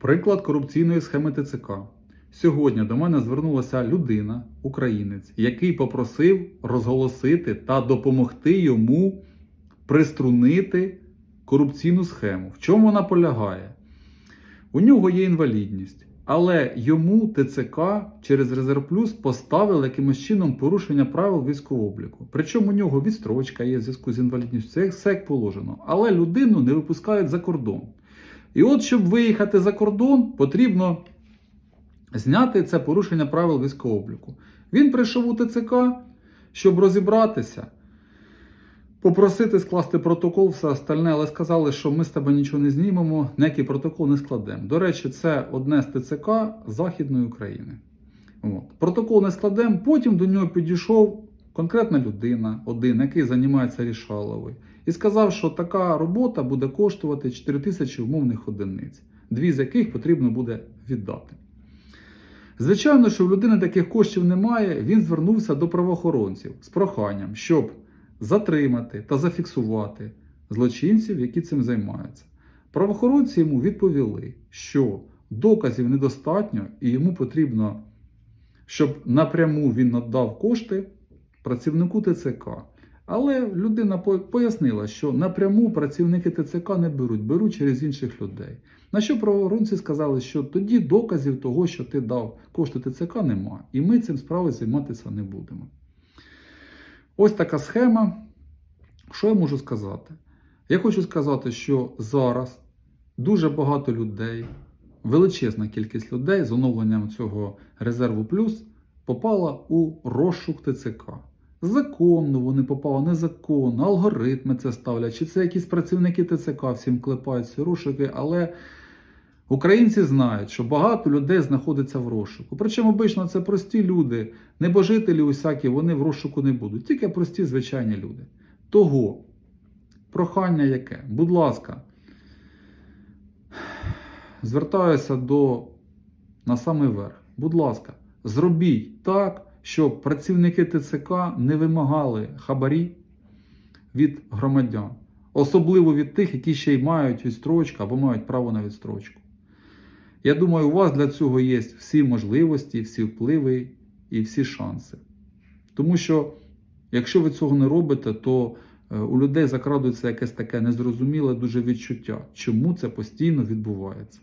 Приклад корупційної схеми ТЦК. Сьогодні до мене звернулася людина, українець, який попросив розголосити та допомогти йому приструнити корупційну схему. В чому вона полягає? У нього є інвалідність, але йому ТЦК через Резерв Плюс поставили якимось чином порушення правил військового обліку. Причому у нього відстрочка є в зв'язку з інвалідністю, це все як положено. Але людину не випускають за кордон. І от, щоб виїхати за кордон, потрібно зняти це порушення правил військового обліку. Він прийшов у ТЦК, щоб розібратися, попросити скласти протокол, все остальне, але сказали, що ми з тебе нічого не знімемо, ніякий протокол не складемо. До речі, це одне з ТЦК Західної України. От. Протокол не складемо, потім до нього підійшов конкретна людина, один, який займається рішаловою, і сказав, що така робота буде коштувати 4 тисячі умовних одиниць, дві з яких потрібно буде віддати. Звичайно, що в людини таких коштів немає, він звернувся до правоохоронців з проханням, щоб затримати та зафіксувати злочинців, які цим займаються. Правоохоронці йому відповіли, що доказів недостатньо і йому потрібно, щоб напряму він надав кошти працівнику ТЦК. Але людина пояснила, що напряму працівники ТЦК не беруть, беруть через інших людей. На що правоохоронці сказали, що тоді доказів того, що ти дав кошти ТЦК, немає, і ми цим справою займатися не будемо. Ось така схема. Що я можу сказати? Я хочу сказати, що зараз дуже багато людей, величезна кількість людей з оновленням цього резерву плюс попала у розшук ТЦК. Законно вони попали, незаконно, алгоритми це ставлять, чи це якісь працівники ТЦК всім клепають ці розшуки, але українці знають, що багато людей знаходиться в розшуку. Причому обично це прості люди, небожителі усякі, вони в розшуку не будуть, тільки прості звичайні люди. Того прохання яке? Будь ласка, звертаюся до на самий верх. Будь ласка, зробіть так, щоб працівники ТЦК не вимагали хабарі від громадян, особливо від тих, які ще й мають відстрочку або мають право на відстрочку. Я думаю, у вас для цього є всі можливості, всі впливи і всі шанси. Тому що, якщо ви цього не робите, то е, у людей закрадується якесь таке незрозуміле дуже відчуття, чому це постійно відбувається.